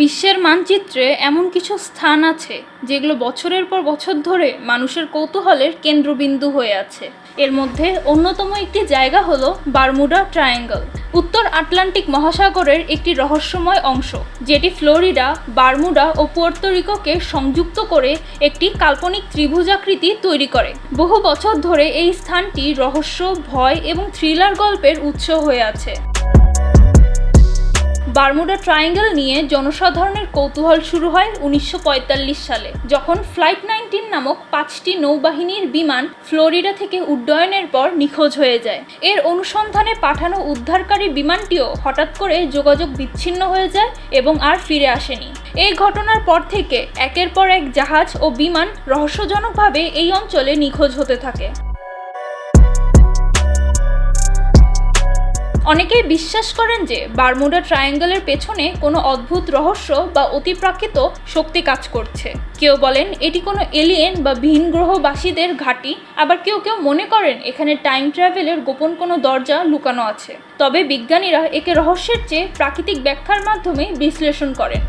বিশ্বের মানচিত্রে এমন কিছু স্থান আছে যেগুলো বছরের পর বছর ধরে মানুষের কৌতূহলের কেন্দ্রবিন্দু হয়ে আছে। এর মধ্যে অন্যতম একটি জায়গা হলো বারমুডা ট্রায়াঙ্গল। উত্তর আটলান্টিক মহাসাগরের একটি রহস্যময় অংশ, যেটি ফ্লোরিডা, বারমুডা ও পুয়ের্তো সংযুক্ত করে একটি কাল্পনিক ত্রিভুজাকৃতি তৈরি করে। বহু বছর ধরে এই স্থানটি রহস্য, ভয় এবং থ্রিলার গল্পের উৎস হয়ে আছে। বারমুডা ট্রায়াঙ্গেল নিয়ে জনসাধারণের কৌতূহল শুরু হয় উনিশশো পঁয়তাল্লিশ সালে, যখন ফ্লাইট নাইনটিন নামক পাঁচটি নৌবাহিনীর বিমান ফ্লোরিডা থেকে উড্ডয়নের পর নিখোঁজ হয়ে যায়। এর অনুসন্ধানে পাঠানো উদ্ধারকারী বিমানটিও হঠাৎ করে যোগাযোগ বিচ্ছিন্ন হয়ে যায় এবং আর ফিরে আসেনি। এই ঘটনার পর থেকে একের পর এক জাহাজ ও বিমান রহস্যজনকভাবে এই অঞ্চলে নিখোঁজ হতে থাকে। অনেকেই বিশ্বাস করেন যে বারমুডা ট্রায়াঙ্গেলের পেছনে কোনো অদ্ভুত রহস্য বা অতিপ্রাকৃত শক্তি কাজ করছে। কেউ বলেন এটি কোনো এলিয়েন বা ভিন গ্রহবাসীদের ঘাঁটি, আবার কেউ কেউ মনে করেন এখানে টাইম ট্রাভেলের গোপন কোনো দরজা লুকানো আছে। তবে বিজ্ঞানীরা একে রহস্যের চেয়ে প্রাকৃতিক ব্যাখ্যার মাধ্যমে বিশ্লেষণ করেন।